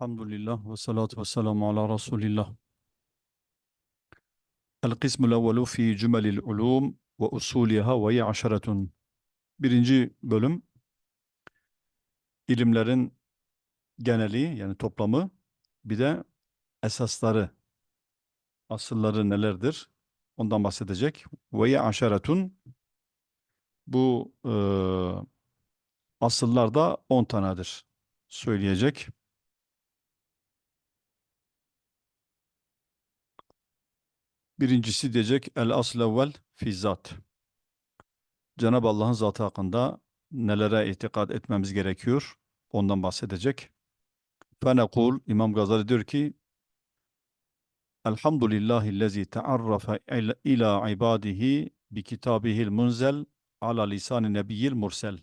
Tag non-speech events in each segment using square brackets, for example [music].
Elhamdülillah ve salatu ve selamu ala Resulillah. El-kısmul evvelu fi cümelil ulum ve usuliha ve hiye aşeretun. Birinci bölüm ilimlerin geneli yani toplamı bir de esasları, asılları nelerdir? Ondan bahsedecek. Ve hiye aşeretun bu e, asıllar da 10 tanedir söyleyecek. Birincisi diyecek el asl evvel fi zat. Cenab-ı Allah'ın zatı hakkında nelere itikad etmemiz gerekiyor? Ondan bahsedecek. Fenekul İmam Gazali diyor ki Elhamdülillahillezî tearrafe il- ila ibadihi bi kitabihil munzel ala lisan nebiyyil mursel.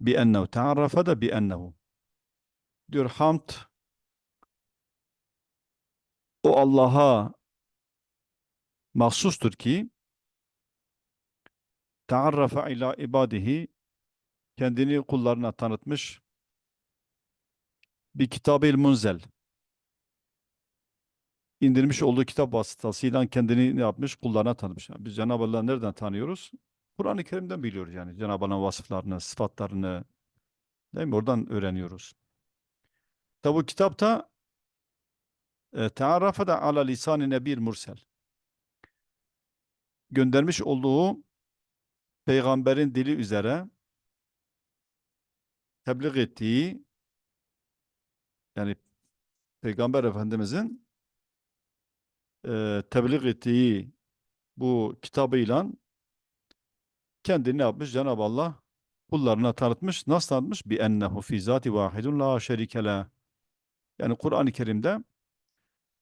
Bi ennehu tearrafe de bi ennehu. Diyor hamd o Allah'a mahsustur ki Tearrafe ila ibadihi kendini kullarına tanıtmış bir kitab-ı munzel indirmiş olduğu kitap vasıtasıyla kendini ne yapmış? Kullarına tanıtmış. Yani Biz Cenab-ı Allah'ı nereden tanıyoruz? Kur'an-ı Kerim'den biliyoruz yani. Cenab-ı Allah'ın vasıflarını, sıfatlarını değil mi? Oradan öğreniyoruz. Tabi bu kitapta e, Tearrafe de ala lisan-ı nebil mursel göndermiş olduğu peygamberin dili üzere tebliğ ettiği yani Peygamber Efendimizin e, tebliğ ettiği bu kitabıyla kendini ne yapmış? Cenab-ı Allah kullarına tanıtmış. Nasıl tanıtmış? Bi ennehu fi zati vahidun la şerike. Yani Kur'an-ı Kerim'de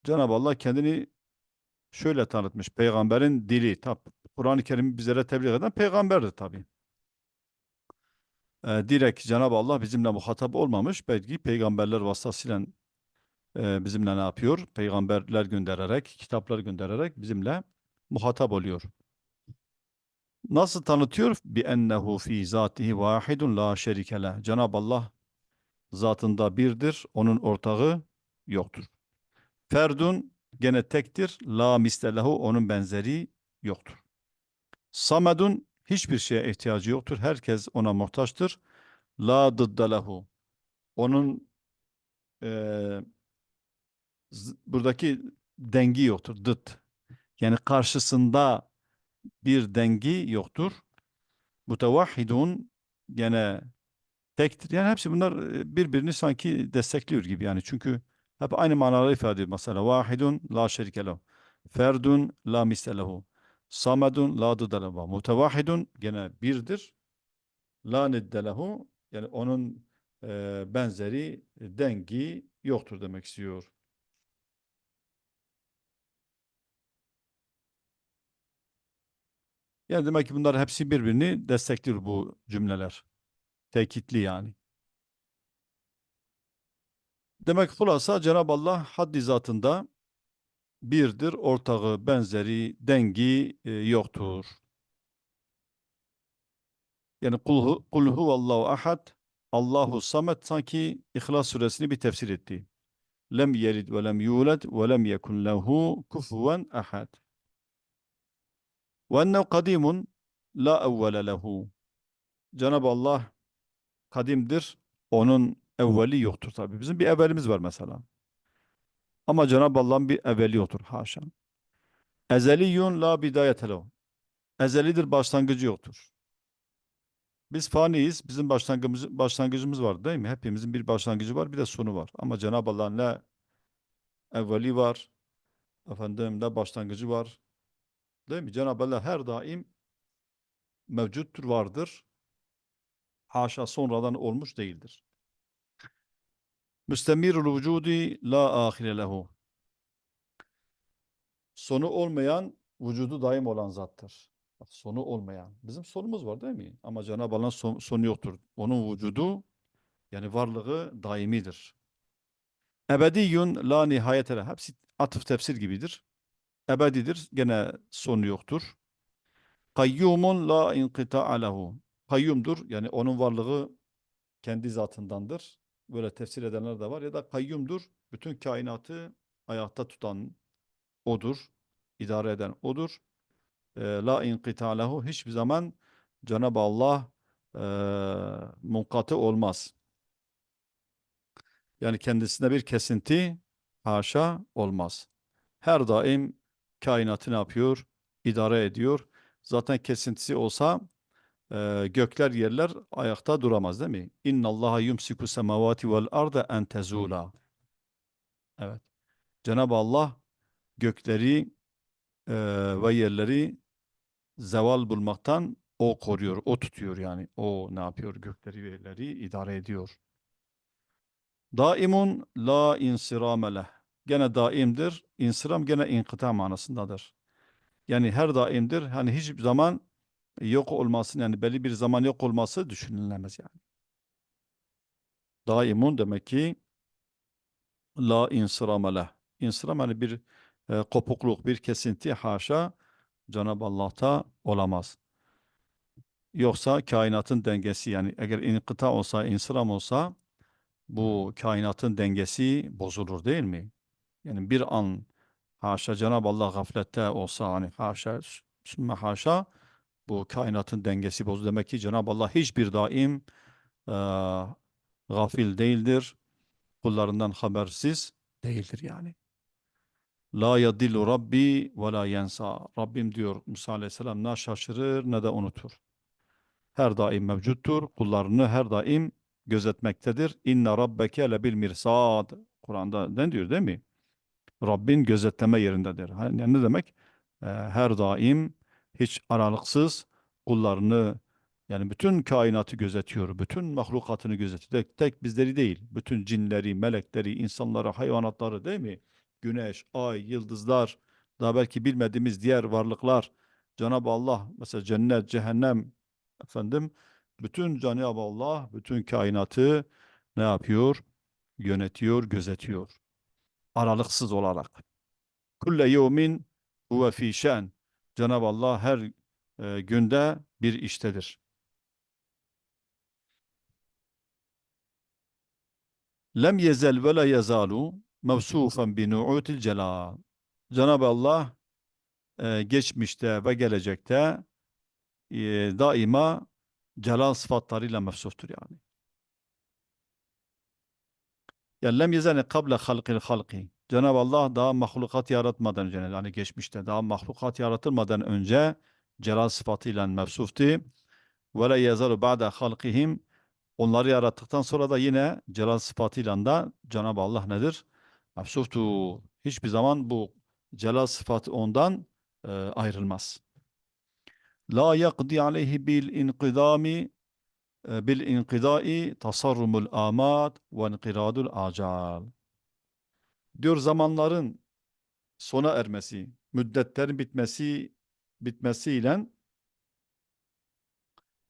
Cenab-ı Allah kendini şöyle tanıtmış. Peygamberin dili. Kur'an-ı Kerim'i bizlere tebliğ eden peygamberdir tabi. Ee, direkt Cenab-ı Allah bizimle muhatap olmamış. Belki peygamberler vasıtasıyla e, bizimle ne yapıyor? Peygamberler göndererek, kitaplar göndererek bizimle muhatap oluyor. Nasıl tanıtıyor? Bi ennehu fi zatihi vahidun la şerike leh. Cenab-ı Allah zatında birdir, onun ortağı yoktur. Ferdun gene tektir, la mislehu onun benzeri yoktur. Samedun hiçbir şeye ihtiyacı yoktur. Herkes ona muhtaçtır. La dıddalehu. Onun z- buradaki dengi yoktur. Dıt. Yani karşısında bir dengi yoktur. Mutevahhidun gene tektir. Yani hepsi bunlar e, birbirini sanki destekliyor gibi yani. Çünkü hep aynı manaları ifade ediyor. Mesela vahidun la şerike lehu. Ferdun la misle lehu. Samedun la dıdde lehu. Mutevahhidun gene birdir. La nidde lehu. Yani onun e, benzeri, e, dengi yoktur demek istiyor. Yani demek ki bunlar hepsi birbirini destekliyor bu cümleler. Tekitli yani. Demek hulasa Cenab-ı Allah haddi zatında birdir, ortağı, benzeri, dengi e, yoktur. Yani kul, kul huvallahu ahad, Allahu samet sanki İhlas suresini bir tefsir etti. Lem yelid ve lem yulad ve lem yekun lehu kufuven ahad. Ve ennehu kadimun la evvele lehu. Cenab-ı Allah kadimdir. Onun evveli yoktur tabii. Bizim bir evvelimiz var mesela. Ama Cenab-ı Allah'ın bir evveli yoktur. Haşa. Ezeliyun la bidayete lehu. Ezelidir, başlangıcı yoktur. Biz faniyiz. Bizim başlangıcımız, başlangıcımız var değil mi? Hepimizin bir başlangıcı var, bir de sonu var. Ama Cenab-ı Allah'ın ne evveli var, efendim ne başlangıcı var. Değil mi? Cenab-ı Allah her daim mevcuttur, vardır. Haşa sonradan olmuş değildir. Müstemirul vücudi la ahire lehu. Sonu olmayan, vücudu daim olan zattır. Bak, sonu olmayan. Bizim sonumuz var değil mi? Ama Cenab-ı Allah'ın son- sonu yoktur. Onun vücudu yani varlığı daimidir. Ebediyyun la nihayete leh. Hepsi atıf tefsir gibidir. Ebedidir. Gene sonu yoktur. Kayyumun la inqita'a lehu. Kayyumdur. Yani onun varlığı kendi zatındandır. Böyle tefsir edenler de var. Ya da kayyumdur. Bütün kainatı ayakta tutan odur. idare eden odur. Ee, la inkita lehu hiçbir zaman Cenab-ı Allah e, munkatı olmaz. Yani kendisinde bir kesinti haşa olmaz. Her daim kainatı ne yapıyor? İdare ediyor. Zaten kesintisi olsa e, gökler yerler ayakta duramaz değil mi? İnna Allaha yumsiku semavati vel arda en tezula. Evet. Cenab-ı Allah gökleri e, ve yerleri zeval bulmaktan o koruyor, o tutuyor yani. O ne yapıyor? Gökleri ve yerleri idare ediyor. Daimun la insirame leh. Gene daimdir. İnsiram gene inkıta manasındadır. Yani her daimdir. Hani hiçbir zaman yok olmasın yani belli bir zaman yok olması düşünülemez yani. Daimun demek ki la insirame leh. İnsiram hani bir e, kopukluk, bir kesinti haşa Cenab-ı Allah'ta olamaz. Yoksa kainatın dengesi yani eğer inkıta olsa, insiram olsa bu kainatın dengesi bozulur değil mi? Yani bir an haşa Cenab-ı Allah gaflette olsa hani haşa sümme haşa bu kainatın dengesi bozulur. Demek ki Cenab-ı Allah hiçbir daim e, gafil değildir. Kullarından habersiz değildir yani. La yadillu Rabbi ve la yensa. Rabbim diyor Musa Aleyhisselam ne şaşırır ne de unutur. Her daim mevcuttur. Kullarını her daim gözetmektedir. İnne rabbeke lebil mirsad. Kur'an'da ne diyor değil mi? Rabbin gözetleme yerindedir. Yani ne demek? Her daim hiç aralıksız kullarını yani bütün kainatı gözetiyor. Bütün mahlukatını gözetiyor. Tek, tek bizleri değil. Bütün cinleri, melekleri, insanları, hayvanatları değil mi? Güneş, ay, yıldızlar, daha belki bilmediğimiz diğer varlıklar. Cenab-ı Allah mesela cennet, cehennem efendim bütün Cenab-ı Allah bütün kainatı ne yapıyor? Yönetiyor, gözetiyor. Aralıksız olarak. Kulle yevmin huve fî. Cenab-ı Allah her e, günde bir iştedir. Lem yezel ve la yezalu mevsufen bi nu'util celal. Cenab-ı Allah e, geçmişte ve gelecekte e, daima celal sıfatlarıyla mevsuftur yani. Yani lem yezene kable halqil halqi. Cenab-ı Allah daha mahlukat yaratmadan önce yani geçmişte daha mahlukat yaratılmadan önce celal sıfatıyla mevsuftu. Ve la yezalu ba'da halqihim onları yarattıktan sonra da yine celal sıfatıyla da Cenab-ı Allah nedir? Mevsuftu. Hiçbir zaman bu celal sıfatı ondan e, ayrılmaz. La yakdi aleyhi bil inkidami bil inkidai tasarrumul amat ve inkiradul acal. Diyor zamanların sona ermesi, müddetlerin bitmesi bitmesiyle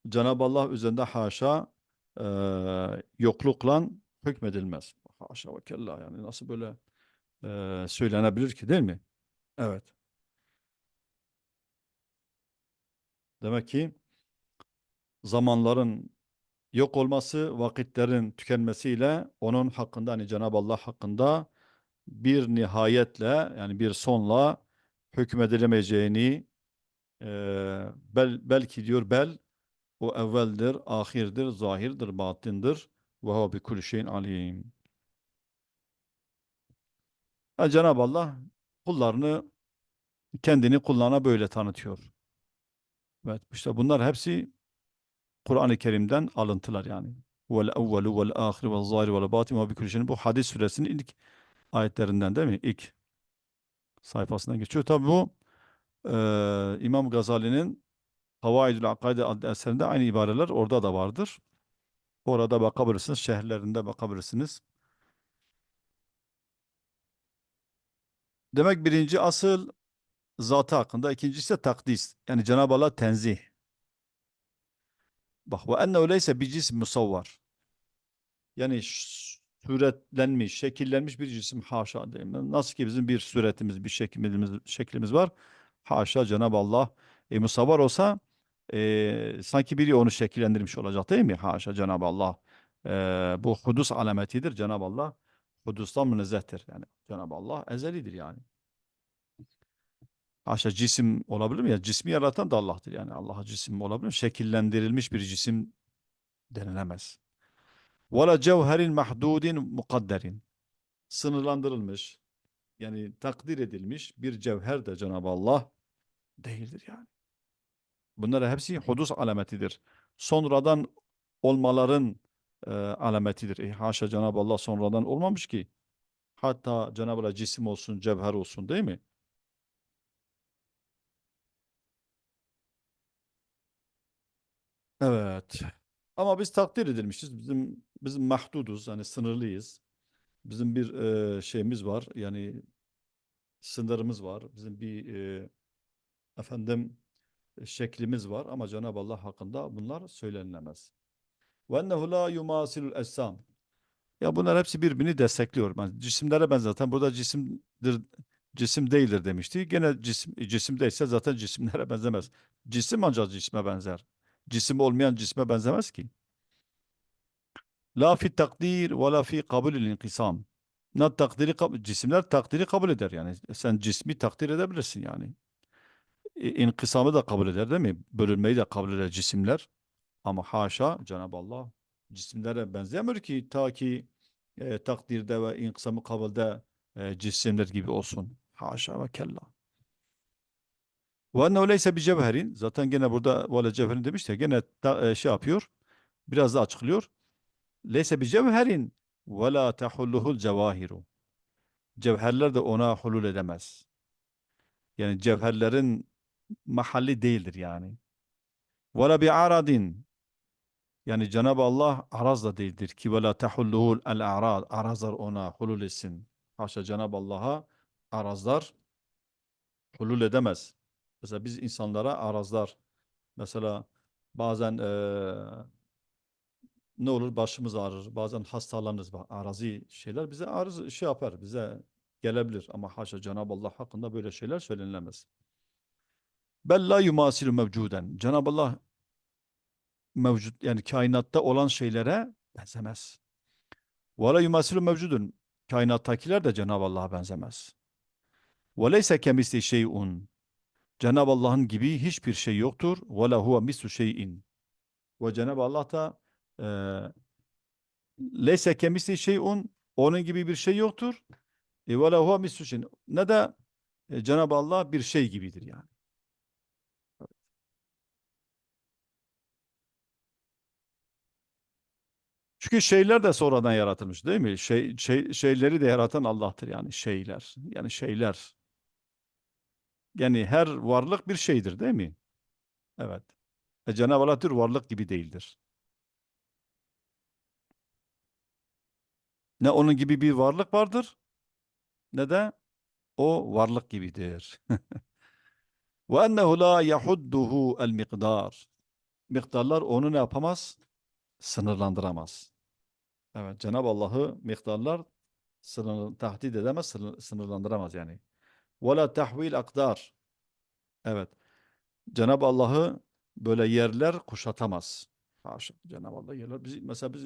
Cenab-ı Allah üzerinde haşa e, yoklukla hükmedilmez. Haşa ve kella yani nasıl böyle e, söylenebilir ki değil mi? Evet. Demek ki zamanların yok olması, vakitlerin tükenmesiyle onun hakkında hani Cenab-ı Allah hakkında bir nihayetle yani bir sonla hükmedilemeyeceğini e, bel, belki diyor bel o evveldir, ahirdir, zahirdir, batindir. Ve huve bi kulli şeyin alim. Yani Cenab-ı Allah kullarını kendini kullarına böyle tanıtıyor. Evet işte bunlar hepsi Kur'an-ı Kerim'den alıntılar yani. Vel evvelu vel ahir vel zahir vel batin ve bi kulli şeyin. Bu hadis suresinin ilk ayetlerinden değil mi? İlk sayfasına geçiyor. Tabi bu e, İmam Gazali'nin Havaidül Akaide adlı eserinde aynı ibareler orada da vardır. Orada bakabilirsiniz. Şehirlerinde bakabilirsiniz. Demek birinci asıl zatı hakkında. ikincisi ise takdis. Yani Cenab-ı Allah tenzih. Bak ve enne öyleyse bir cisim musavvar. Yani suretlenmiş, şekillenmiş bir cisim haşa diyeyim. Nasıl ki bizim bir suretimiz, bir şeklimiz, şeklimiz var. Haşa Cenab-ı Allah e, musavvar olsa e, sanki biri onu şekillendirmiş olacak değil mi? Haşa Cenab-ı Allah e, bu hudus alametidir. Cenab-ı Allah hudustan münezzehtir. Yani Cenab-ı Allah ezelidir yani. Haşa cisim olabilir mi? Ya cismi yaratan da Allah'tır. Yani Allah'a cisim olabilir mi? Şekillendirilmiş bir cisim denilemez. وَلَا cevherin mahdudin mukadderin. Sınırlandırılmış, yani takdir edilmiş bir cevher de Cenab-ı Allah değildir yani. Bunlar hepsi hudus alametidir. Sonradan olmaların e, alametidir. E, haşa Cenab-ı Allah sonradan olmamış ki. Hatta Cenab-ı Allah cisim olsun, cevher olsun değil mi? Evet. Ama biz takdir edilmişiz. Bizim bizim mahduduz, hani sınırlıyız. Bizim bir e, şeyimiz var. Yani sınırımız var. Bizim bir e, efendim şeklimiz var ama Cenab-ı Allah hakkında bunlar söylenilemez. Ve ennehu la yumasilul. Ya bunlar hepsi birbirini destekliyor. Yani cisimlere ben zaten burada cisimdir cisim değildir demişti. Gene cisim cisim değilse zaten cisimlere [laughs] benzemez. Cisim ancak cisme benzer. Cisim olmayan cisme benzemez ki. La fi takdir ve la fi kabulül inkisam. Ne takdiri cisimler takdiri kabul eder yani. Sen cismi takdir edebilirsin yani. İnkisamı da kabul eder değil mi? Bölünmeyi de kabul eder cisimler. Ama haşa Cenab-ı Allah cisimlere benzemiyor ki ta ki e, takdirde ve inkisamı kabulde e, cisimler gibi olsun. Haşa ve kella. Ve ennehu leyse bi cevherin. Zaten gene burada vale cevherin demiş ya gene ta- e, şey yapıyor. Biraz da açıklıyor. Leyse bi cevherin ve la tehulluhul cevahiru. Cevherler de ona hulul edemez. Yani cevherlerin mahalli değildir yani. Ve la bi aradin. Yani Cenab-ı Allah araz da değildir ki ve la tehulluhul el arad. Arazlar ona hulul etsin. Haşa Cenab-ı Allah'a arazlar hulul edemez. Mesela biz insanlara arazlar mesela bazen eee, ne olur başımız ağrır, bazen hastalanırız. Arazi şeyler bize arız şey yapar, bize gelebilir ama haşa Cenab-ı Allah hakkında böyle şeyler söylenilemez. Bel la yumasilu mevcuden. Cenab-ı Allah mevcut yani kainatta olan şeylere benzemez. Ve la yumasilu mevcudun. Kainattakiler de Cenab-ı Allah'a benzemez. Ve leyse kemisli şeyun. Cenab-ı Allah'ın gibi hiçbir şey yoktur. Ve la huve mislu şeyin. Ve Cenab-ı Allah da leyse kemisli şeyun onun gibi bir şey yoktur. E ve la huve mislu. Ne de e, Cenab-ı Allah bir şey gibidir yani. Çünkü şeyler de sonradan yaratılmış değil mi? Şey, şey, şeyleri de yaratan Allah'tır yani şeyler. Yani şeyler. Yani her varlık bir şeydir değil mi? Evet. E Cenab-ı Allah tür varlık gibi değildir. Ne onun gibi bir varlık vardır ne de o varlık gibidir. [laughs] Ve ennehu la yahudduhu el mikdar. Miktarlar onu ne yapamaz? Sınırlandıramaz. Evet, Cenab-ı Allah'ı miktarlar sınır, tahdit edemez, sınır- sınırlandıramaz yani. Ve la tahvil akdar. Evet. Cenab-ı Allah'ı böyle yerler kuşatamaz. Cenab-ı Allah yerler. Biz, mesela biz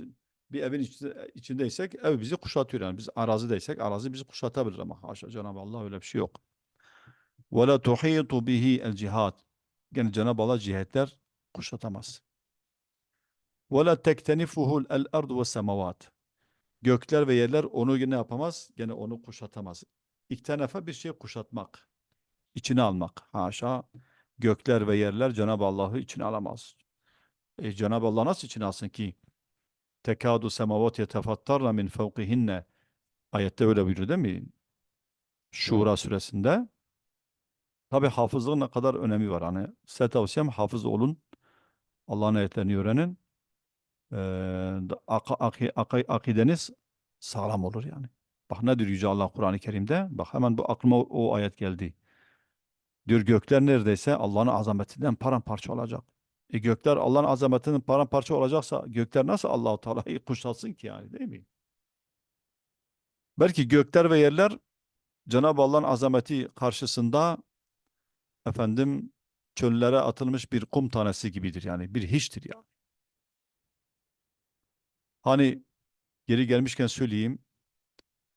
bir evin içinde, içindeysek ev bizi kuşatıyor yani. Biz arazideysek arazi bizi kuşatabilir ama haşa Cenab-ı Allah öyle bir şey yok. Tuhitu bihi el cihat. Yani Cenab-ı Allah cihetler kuşatamaz. El ardu ve semavat. Gökler ve yerler onu ne yapamaz? Gene onu kuşatamaz. İktenefe bir şey kuşatmak. içine almak. Haşa. Gökler ve yerler Cenab-ı Allah'ı içine alamaz. E, Cenab-ı Allah nasıl içine alsın ki? Tekadu semavat yetefattarna min fevkihinne. Ayette öyle buyuruyor değil mi? Şura suresinde. Tabi hafızlığın ne kadar önemi var. Hani size tavsiyem hafız olun. Allah'ın ayetlerini öğrenin. Ee, ak- aki- aki- akideniz sağlam olur yani. Bak ne diyor Yüce Allah Kur'an-ı Kerim'de? Bak hemen bu aklıma o, o ayet geldi. Diyor gökler neredeyse Allah'ın azametinden paramparça olacak. E gökler Allah'ın azametinin paramparça olacaksa gökler nasıl Allahu Teala'yı [laughs] kuşatsın ki yani değil mi? Belki gökler ve yerler Cenab-ı Allah'ın azameti karşısında efendim çöllere atılmış bir kum tanesi gibidir yani bir hiçtir yani. Hani geri gelmişken söyleyeyim.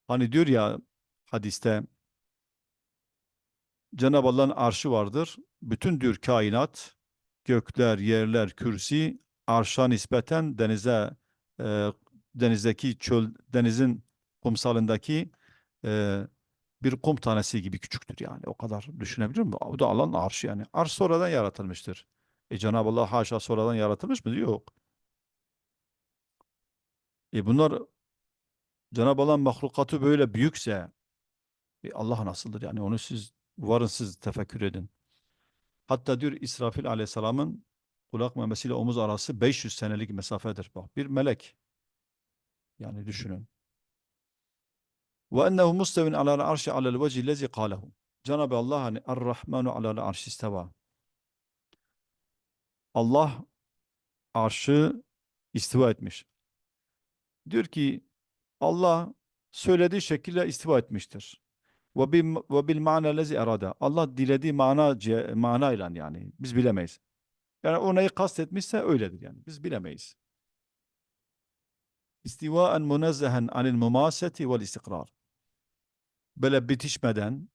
Hani diyor ya hadiste Cenab-ı Allah'ın arşı vardır. Bütün diyor kainat, gökler, yerler, kürsi arşa nispeten denize e, denizdeki çöl denizin kumsalındaki e, bir kum tanesi gibi küçüktür yani. O kadar düşünebiliyor musun? O da Allah'ın arşı yani. Arş sonradan yaratılmıştır. E Cenab-ı Allah haşa sonradan yaratılmış mı? Yok. E bunlar Cenab-ı Allah'ın mahlukatı böyle büyükse e Allah nasıldır yani onu siz varın siz tefekkür edin. Hatta diyor İsrafil aleyhisselamın kulak memesiyle omuz arası 500 senelik mesafedir. Bak bir melek. Yani düşünün. Ve ennehu mustevin alel arşi alel veci lezi kâlehu. Cenab-ı Allah hani Er-Rahmanu alel arşi isteva. Allah arşı istiva etmiş. Diyor ki Allah söylediği şekilde istiva etmiştir. Ve bil, ve bil mana lezi erada. Allah dilediği mana manayla yani biz bilemeyiz. Yani o neyi kastetmişse öyledir yani. Biz bilemeyiz. İstivaen munezzehen anil mumaseti vel istikrar. Böyle bitişmeden,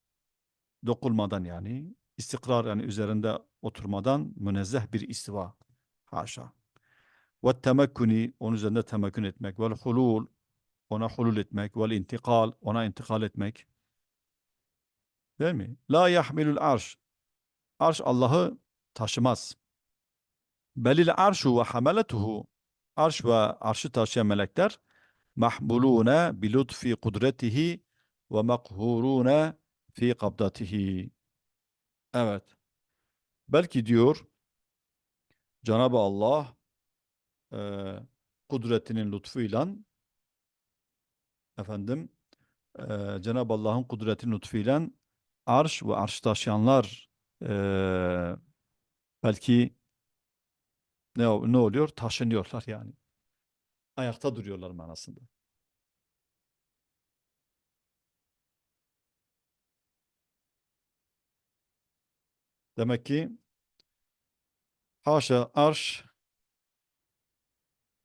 dokulmadan yani, istikrar yani üzerinde oturmadan münezzeh bir istiva. Haşa. Ve temekkuni, onun üzerinde temekkün etmek. Vel hulul, ona hulul etmek. Vel intikal, ona intikal etmek. Değil mi? La yahmilul arş. Arş Allah'ı taşımaz. Belil arşu ve hameletuhu. Arş ve arşı taşıyan melekler mahmulune bi lutfi kudretihi ve makhurune fi kabdatihi. Evet. Belki diyor Cenab-ı Allah e, kudretinin lütfuyla efendim e, Cenab-ı Allah'ın kudretinin lütfuyla arş ve arş taşıyanlar e, belki ne, ne oluyor? Taşınıyorlar yani. Ayakta duruyorlar manasında. Demek ki haşa arş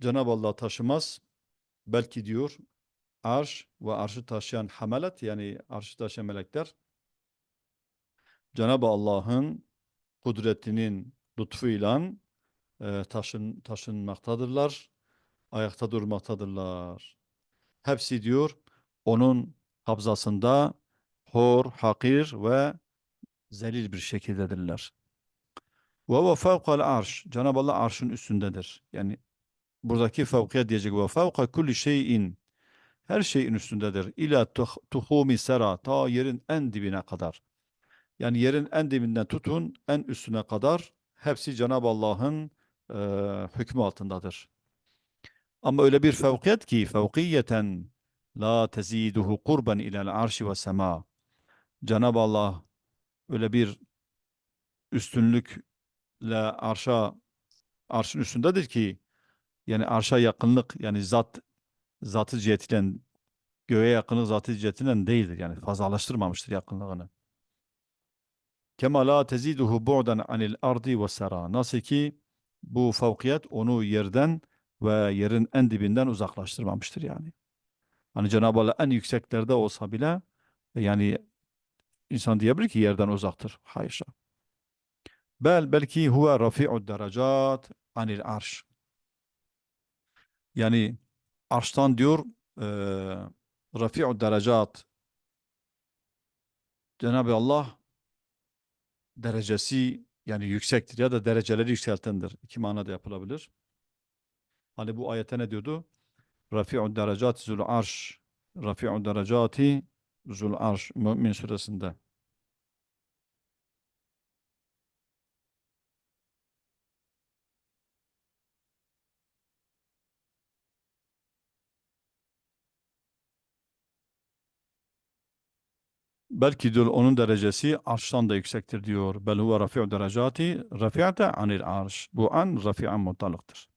Cenab-ı Allah taşımaz. Belki diyor arş ve arşı taşıyan hamelet yani arşı taşıyan melekler Cenab-ı Allah'ın kudretinin lütfuyla e, taşın, taşınmaktadırlar, ayakta durmaktadırlar. Hepsi diyor onun kabzasında hor, hakir ve zelil bir şekildedirler. Ve ve fevkal arş. Cenab-ı Allah arşın üstündedir. Yani buradaki fevkiyet diyecek ve fevka kulli şeyin her şeyin üstündedir. İla tuh- tuhumi sera ta yerin en dibine kadar. Yani yerin en dibinden tutun en üstüne kadar hepsi Cenab-ı Allah'ın e, hükmü altındadır. Ama öyle bir fevkiyet ki fevkiyeten la teziduhu kurben ilel arşi ve sema. Cenab-ı Allah öyle bir üstünlükle arşa arşın üstündedir ki yani arşa yakınlık yani zat zatı cihetiyle göğe yakınlık zatı cihetiyle değildir. Yani fazlalaştırmamıştır yakınlığını. Kema la teziduhu bu'dan anil ardi ve sera. Nasıl ki bu fevkiyet onu yerden ve yerin en dibinden uzaklaştırmamıştır yani. Hani Cenab-ı Allah en yükseklerde olsa bile yani insan diyebilir ki yerden uzaktır. Haşa. Bel belki huve rafi'ud derecat anil arş. Yani arştan diyor e, rafi'ud derecat Cenab-ı Allah derecesi yani yüksektir ya da dereceleri yükseltendir. İki manada yapılabilir. Hani bu ayete ne diyordu? Rafi'ud derecat zul arş. Rafi'ud derecati zul arş. Mümin suresinde. Belki diyor onun derecesi arştan da yüksektir diyor. Bel huve rafi'u derecati rafi'ate anil arş. Bu an rafi'an mutalıktır.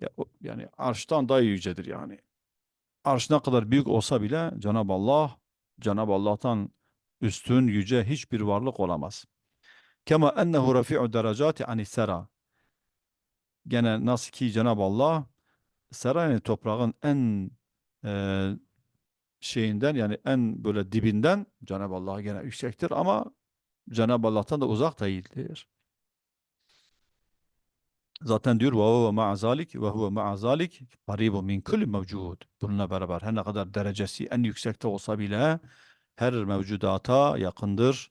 Ya, yani arştan daha yücedir yani. Arş ne kadar büyük olsa bile Cenab-ı Allah, Cenab-ı Allah'tan üstün, yüce hiçbir varlık olamaz. Kema ennehu rafi'u derecati anis sera. Gene nasıl ki Cenab-ı Allah sera yani toprağın en e, şeyinden yani en böyle dibinden Cenab-ı Allah gene yüksektir ama Cenab-ı Allah'tan da uzak değildir. Zaten diyor ve huve ma'a zalik ve huve ma'a zalik qaribun min kulli mevcud. Bununla beraber her ne kadar derecesi en yüksekte olsa bile her mevcudata yakındır.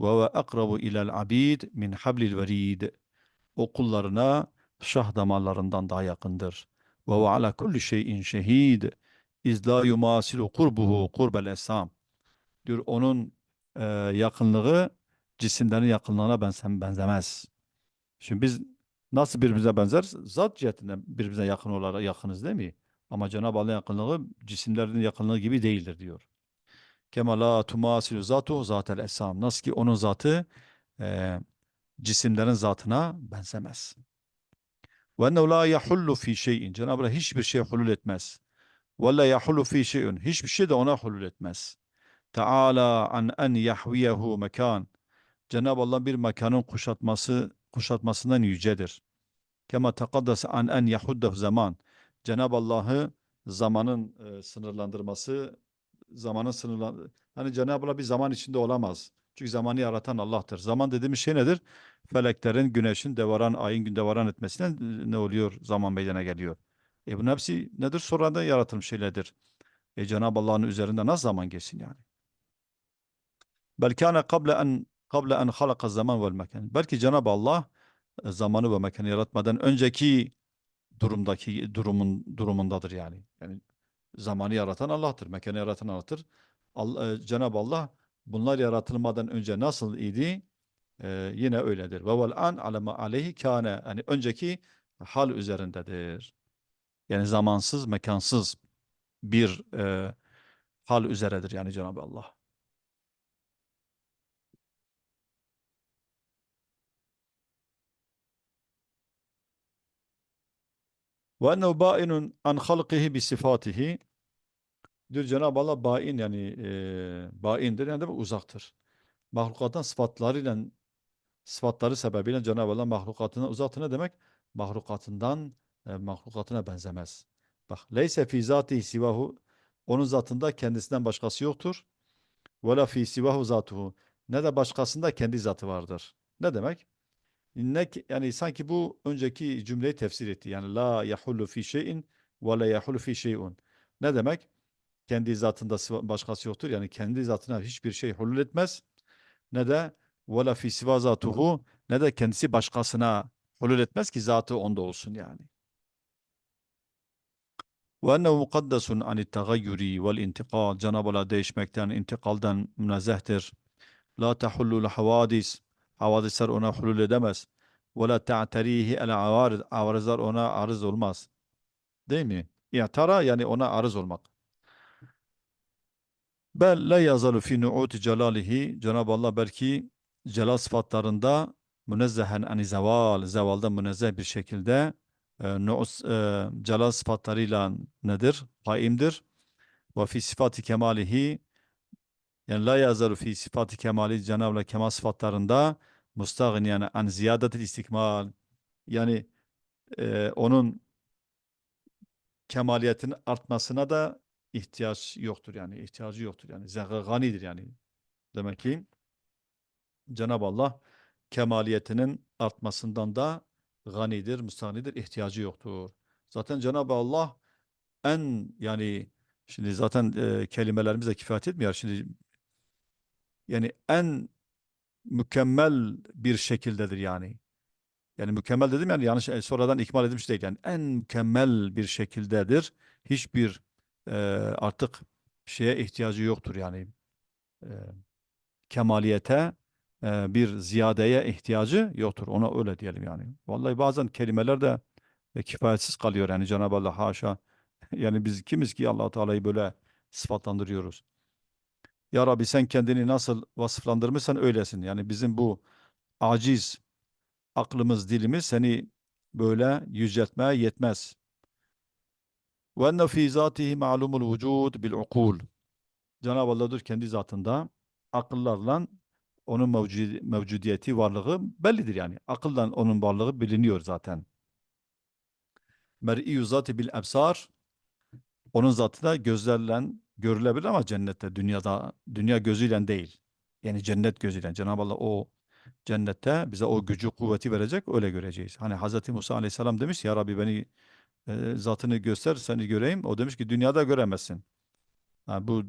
Ve huve akrabu ilel abid min hablil verid. O kullarına şah damarlarından daha yakındır. Ve huve ala kulli şeyin şehid. İz la yumasilu kurbuhu kurbel esam. Diyor onun e, yakınlığı cisimlerin yakınlığına bense- benzemez. Şimdi biz nasıl birbirimize benzer? Zat cihetinden birbirimize yakın olarak yakınız değil mi? Ama Cenab-ı Allah'ın yakınlığı cisimlerin yakınlığı gibi değildir diyor. Kema la tumasilu zatuhu zatel esam. Nasıl ki onun zatı e, cisimlerin zatına benzemez. Ve ennehu la yahullu fi şeyin. Cenab-ı Allah hiçbir şey hulul etmez. Ve la yahullu fi şeyin. Hiçbir şey de ona hulul etmez. Teala an en yahviyehu mekan. Cenab-ı Allah bir mekanın kuşatması kuşatmasından yücedir. Kema tekaddese an en yahuddehu zaman. Cenab-ı Allah'ı zamanın e, sınırlandırması, zamanın sınırlan hani Cenab-ı Allah bir zaman içinde olamaz. Çünkü zamanı yaratan Allah'tır. Zaman dediğimiz şey nedir? Feleklerin, güneşin devaran, ayın gün devaran etmesinden e, ne oluyor? Zaman meydana geliyor. E bunun hepsi nedir? Sonradan yaratılmış şeylerdir. E Cenab-ı Allah'ın üzerinde nasıl zaman geçsin yani? Bel kâne kable en kable en halaka zaman vel mekan. Belki Cenab-ı Allah e, zamanı ve mekanı yaratmadan önceki durumdaki durumun durumundadır yani. Yani zamanı yaratan Allah'tır, mekanı yaratan Allah'tır. Allah, e, Cenab-ı Allah bunlar yaratılmadan önce nasıl idi? E, yine öyledir. Ve vel an alema aleyhi kâne. Yani önceki hal üzerindedir. Yani zamansız, mekansız bir e, hal üzeredir yani Cenab-ı Allah. Ve ennehu bâinun an halqihi bi sifatihi. Diyor Cenab-ı Allah bain yani e, baindir yani demek uzaktır. Mahlukattan sıfatlarıyla sıfatları sebebiyle Cenab-ı Allah mahlukatına uzaktır ne demek? Mahlukatından e, mahlukatına benzemez. Bak leyse fi zatihi sivahu onun zatında kendisinden başkası yoktur. Ve la fi sivahu zatuhu ne de başkasında kendi zatı vardır. Ne demek? Ne yani sanki bu önceki cümleyi tefsir etti. Yani la yahullu fi şeyin ve la yahullu fi şeyun. Ne demek? Kendi zatında başkası yoktur. Yani kendi zatına hiçbir şey hulul etmez. Ne de ve la fi siva zatuhu ne de kendisi başkasına hulul etmez ki zatı onda olsun yani. Ve ennehu mukaddesun anit tagayyuri vel intikal. Cenab-ı Allah değişmekten, intikaldan münezzehtir. La tahullul havadis. Havadisler ona hulul edemez. Ve la ta'terihi el avarid. Avarizler ona arız olmaz. Değil mi? İ'tara yani ona arız olmak. Bel la yazalu fi nu'uti celalihi. Cenab-ı Allah belki celal sıfatlarında münezzehen ani zeval, zevalda münezzeh bir şekilde nu'us, e, celal sıfatlarıyla nedir? Kaimdir. Ve fi sıfatı kemalihi yani la yazalu fi sıfatı kemali Cenab-ı kemal sıfatlarında mustagni yani an ziyadetil istikmal yani e, onun kemaliyetinin artmasına da ihtiyaç yoktur yani ihtiyacı yoktur yani ganidir yani demek ki Cenab-ı Allah kemaliyetinin artmasından da ganidir, müstahnidir, ihtiyacı yoktur. Zaten Cenab-ı Allah en yani şimdi zaten e, kelimelerimiz de kifayet etmiyor. Şimdi yani en mükemmel bir şekildedir yani. Yani mükemmel dedim yani yanlış e, sonradan ikmal edilmiş değil. Yani en mükemmel bir şekildedir. Hiçbir e, artık şeye ihtiyacı yoktur yani. E, kemaliyete e, bir ziyadeye ihtiyacı yoktur. Ona öyle diyelim yani. Vallahi bazen kelimeler de e, kifayetsiz kalıyor yani Cenab-ı Allah haşa. [laughs] Yani biz kimiz ki Allah Teala'yı böyle sıfatlandırıyoruz. Ya Rabbi sen kendini nasıl vasıflandırmışsan öylesin. Yani bizim bu aciz aklımız, dilimiz seni böyle yüceltmeye yetmez. Fî zâtihi ma'lumul vücud bil ukul. Cenab-ı Allah'dır kendi zatında akıllarla onun mevcudi- mevcudiyeti, varlığı bellidir yani. Akıldan onun varlığı biliniyor zaten. mer'i zati bil ebsar onun zatı da gözlerle görülebilir ama cennette dünyada dünya gözüyle değil. Yani cennet gözüyle. Cenab-ı Allah o cennette bize o gücü kuvveti verecek öyle göreceğiz. Hani Hz. Musa Aleyhisselam demiş ya Rabbi beni e, zatını göster seni göreyim. O demiş ki dünyada göremezsin. Ha, bu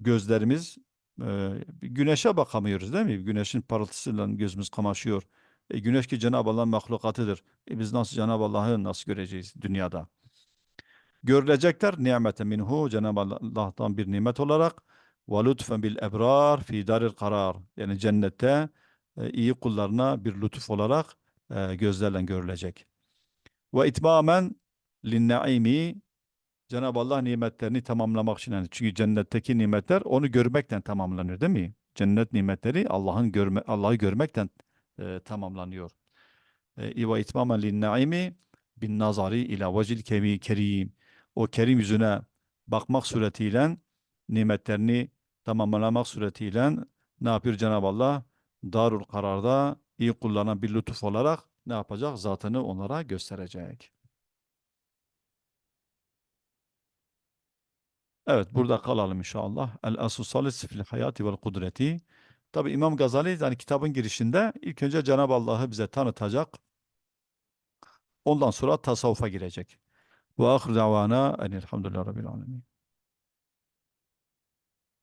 gözlerimiz e, bir güneşe bakamıyoruz değil mi? Güneşin parıltısıyla gözümüz kamaşıyor. E, güneş ki Cenab-ı Allah'ın mahlukatıdır. E, biz nasıl Cenab-ı Allah'ı nasıl göreceğiz dünyada? Görülecekler nimete minhu Cenab-ı Allah'tan bir nimet olarak ve lütfen bil ebrar fi daril karar. Yani cennette e, iyi kullarına bir lütuf olarak e, gözlerle görülecek. Ve itmamen lin naimi Cenab-ı Allah nimetlerini tamamlamak için. Yani çünkü cennetteki nimetler onu görmekten tamamlanır değil mi? Cennet nimetleri Allah'ın görme Allah'ı görmekten e, tamamlanıyor. E, ve itmamen lin naimi bin nazari ila vecil kemi kerim. O kerim yüzüne bakmak suretiyle nimetlerini tamamlamak suretiyle ne yapıyor Cenab-ı Allah? Darul kararda iyi kullanan bir lütuf olarak ne yapacak? Zatını onlara gösterecek. Evet burada kalalım inşallah. El asus salis fil hayati vel kudreti. Tabi İmam Gazali yani kitabın girişinde ilk önce Cenab-ı Allah'ı bize tanıtacak. Ondan sonra tasavvufa girecek. Ve ahir davana enelhamdülillahi rabbil alemin.